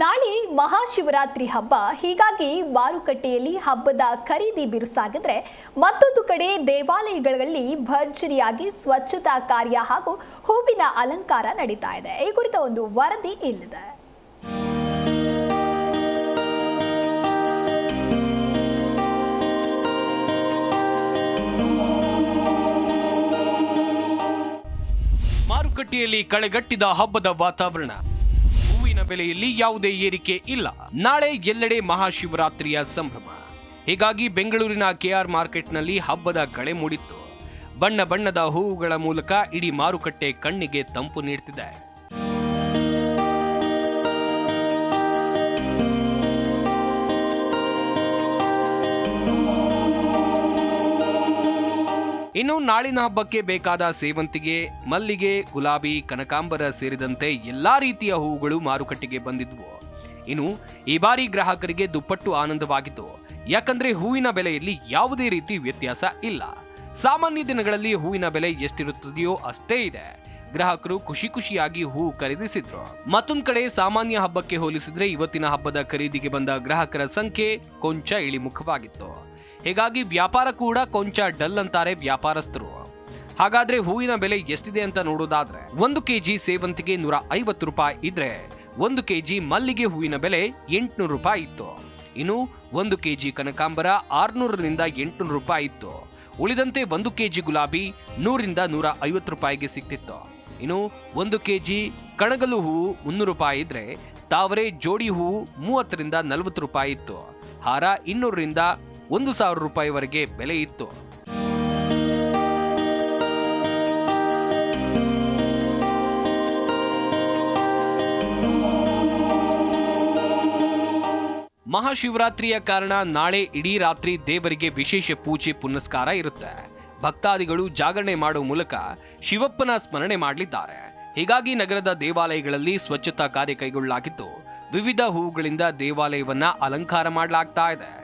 ನಾಳೆ ಮಹಾಶಿವರಾತ್ರಿ ಹಬ್ಬ. ಹೀಗಾಗಿ ಮಾರುಕಟ್ಟೆಯಲ್ಲಿ ಹಬ್ಬದ ಖರೀದಿ ಬಿರುಸಾಗಿದ್ರೆ ಮತ್ತೊಂದು ಕಡೆ ದೇವಾಲಯಗಳಲ್ಲಿ ಭರ್ಜರಿಯಾಗಿ ಸ್ವಚ್ಛತಾ ಕಾರ್ಯ ಹಾಗೂ ಹೂವಿನ ಅಲಂಕಾರ ನಡೀತಾ ಇದೆ. ಈ ಕುರಿತ ಒಂದು ವರದಿ ಇಲ್ಲಿದೆ. ಮಾರುಕಟ್ಟೆಯಲ್ಲಿ ಕಳೆಗಟ್ಟಿದ ಹಬ್ಬದ ವಾತಾವರಣ. ಹೂವಿನ ಬೆಲೆಯಲ್ಲಿ ಯಾವುದೇ ಏರಿಕೆ ಇಲ್ಲ. ನಾಳೆ ಎಲ್ಲೆಡೆ ಮಹಾಶಿವರಾತ್ರಿಯ ಸಂಭ್ರಮ. ಹೀಗಾಗಿ ಬೆಂಗಳೂರಿನ ಕೆಆರ್ ಮಾರ್ಕೆಟ್ನಲ್ಲಿ ಹಬ್ಬದ ಕಳೆ ಮೂಡಿತ್ತು. ಬಣ್ಣ ಬಣ್ಣದ ಹೂವುಗಳ ಮೂಲಕ ಇಡೀ ಮಾರುಕಟ್ಟೆ ಕಣ್ಣಿಗೆ ತಂಪು ನೀಡ್ತಿದೆ. ಇನ್ನು ನಾಳಿನ ಹಬ್ಬಕ್ಕೆ ಬೇಕಾದ ಸೇವಂತಿಗೆ, ಮಲ್ಲಿಗೆ, ಗುಲಾಬಿ, ಕನಕಾಂಬರ ಸೇರಿದಂತೆ ಎಲ್ಲಾ ರೀತಿಯ ಹೂವುಗಳು ಮಾರುಕಟ್ಟೆಗೆ ಬಂದಿದ್ವು. ಇನ್ನು ಈ ಬಾರಿ ಗ್ರಾಹಕರಿಗೆ ದುಪ್ಪಟ್ಟು ಆನಂದವಾಗಿತ್ತು. ಯಾಕಂದ್ರೆ ಹೂವಿನ ಬೆಲೆಯಲ್ಲಿ ಯಾವುದೇ ರೀತಿ ವ್ಯತ್ಯಾಸ ಇಲ್ಲ. ಸಾಮಾನ್ಯ ದಿನಗಳಲ್ಲಿ ಹೂವಿನ ಬೆಲೆ ಎಷ್ಟಿರುತ್ತದೆಯೋ ಅಷ್ಟೇ ಇದೆ. ಗ್ರಾಹಕರು ಖುಷಿ ಖುಷಿಯಾಗಿ ಹೂ ಖರೀದಿಸಿದ್ರು. ಮತ್ತೊಂದ್ ಕಡೆ ಸಾಮಾನ್ಯ ಹಬ್ಬಕ್ಕೆ ಹೋಲಿಸಿದ್ರೆ ಇವತ್ತಿನ ಹಬ್ಬದ ಖರೀದಿಗೆ ಬಂದ ಗ್ರಾಹಕರ ಸಂಖ್ಯೆ ಕೊಂಚ ಇಳಿಮುಖವಾಗಿತ್ತು. ಹೀಗಾಗಿ ವ್ಯಾಪಾರ ಕೂಡ ಕೊಂಚ ಡಲ್ ಅಂತಾರೆ ವ್ಯಾಪಾರಸ್ಥರು. ಹಾಗಾದ್ರೆ ಹೂವಿನ ಬೆಲೆ ಎಷ್ಟಿದೆ ಅಂತ ನೋಡೋದಾದ್ರೆ, ಒಂದು ಕೆಜಿ ಸೇವಂತಿಗೆ ನೂರ ಐವತ್ತು ರೂಪಾಯಿ ಇದ್ರೆ, ಒಂದು ಕೆಜಿ ಮಲ್ಲಿಗೆ ಹೂವಿನ ಬೆಲೆ ಎಂಟುನೂರು ರೂಪಾಯಿ ಇತ್ತು. ಇನ್ನು ಒಂದು ಕೆಜಿ ಕನಕಾಂಬರ ಆರ್ನೂರರಿಂದ ಎಂಟುನೂರು ರೂಪಾಯಿ ಇತ್ತು. ಉಳಿದಂತೆ ಒಂದು ಕೆಜಿ ಗುಲಾಬಿ ನೂರಿಂದ ನೂರ ಐವತ್ತು ರೂಪಾಯಿಗೆ ಸಿಕ್ತಿತ್ತು. ಇನ್ನು ಒಂದು ಕೆಜಿ ಕಣಗಲು ಹೂವು ಮುನ್ನೂರು ರೂಪಾಯಿ ಇದ್ರೆ, ತಾವರೆ ಜೋಡಿ ಹೂವು ಮೂವತ್ತರಿಂದ ನಲವತ್ತು ರೂಪಾಯಿ ಇತ್ತು. ಹಾರ ಇನ್ನೂರರಿಂದ ಒಂದು ಸಾವಿರ ರೂಪಾಯಿವರೆಗೆ ಬೆಲೆ ಇತ್ತು. ಮಹಾಶಿವರಾತ್ರಿಯ ಕಾರಣ ನಾಳೆ ಇಡೀ ರಾತ್ರಿ ದೇವರಿಗೆ ವಿಶೇಷ ಪೂಜೆ ಪುನಸ್ಕಾರ ಇರುತ್ತೆ. ಭಕ್ತಾದಿಗಳು ಜಾಗರಣೆ ಮಾಡುವ ಮೂಲಕ ಶಿವಪ್ಪನ ಸ್ಮರಣೆ ಮಾಡಲಿದ್ದಾರೆ. ಹೀಗಾಗಿ ನಗರದ ದೇವಾಲಯಗಳಲ್ಲಿ ಸ್ವಚ್ಛತಾ ಕಾರ್ಯ ಕೈಗೊಳ್ಳಲಾಗಿದ್ದು, ವಿವಿಧ ಹೂವುಗಳಿಂದ ದೇವಾಲಯವನ್ನ ಅಲಂಕಾರ ಮಾಡಲಾಗ್ತಾ ಇದೆ.